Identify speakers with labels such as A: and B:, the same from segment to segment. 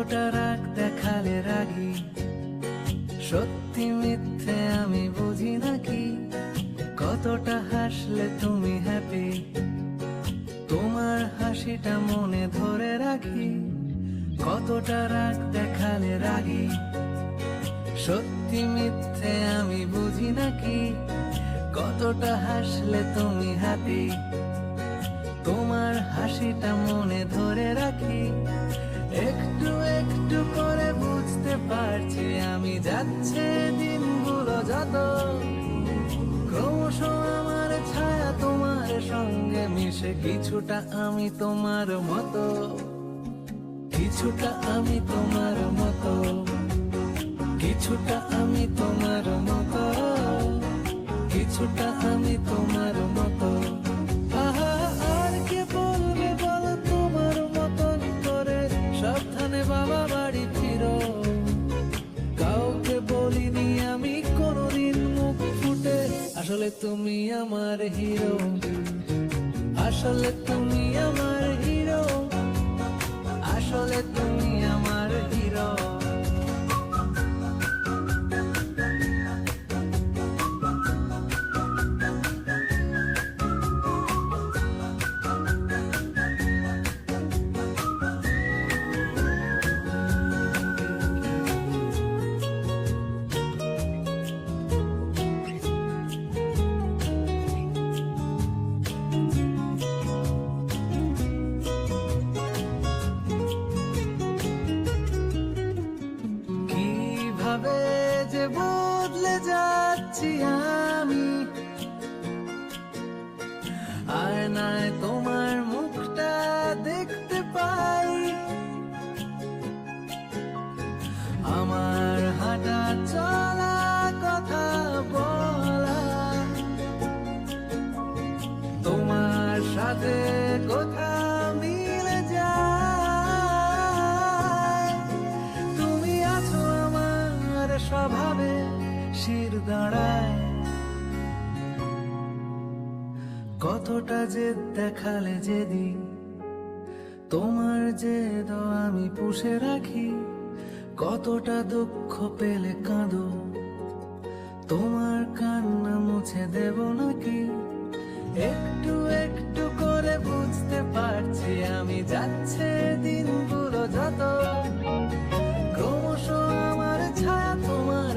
A: কতটা রাগ দেখালে রাগি। সত্যি মিথ্যে আমি বুঝি নাকি কতটা হাসলে তুমি হ্যাপি তোমার হাসিটা মনে ধরে রাখি। কতটা রাগ দেখালে রাগি? সত্যি মিথ্যে আমি বুঝি নাকি কতটা হাসলে তুমি হ্যাপি তোমার হাসিটা মনে কিছুটা আমি তোমার মতো কিছুটা আমি তোমার মতো কিছুটা আমি তোমার মতো কিছুটা আমি তোমার মতো তুমি আমার হিরো আসলে তুমি আমার হিরো আসলে তুমি কীভাবে যে বদলে যাচ্ছি শির দাঁড়ায়। কতটা যে দেখালে যেদিন তোমার যে আমি পুষে রাখি, কতটা দুঃখ পেলে কাঁদো। তোমার কান্না মুছে দেব নাকি? একটু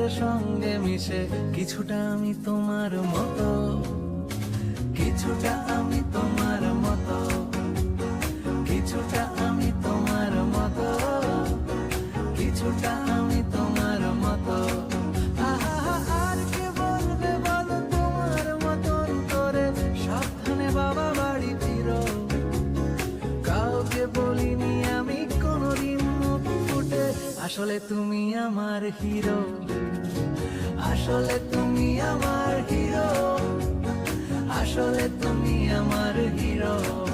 A: সঙ্গে মিশে কিছুটা আমি তোমার মতো, কিছুটা আমি তোমার মতো, কিছুটা আমি তোমার মতো, কিছুটা আসলে তুমি আমার হিরো। আসলে তুমি আমার হিরো। আসলে তুমি আমার হিরো।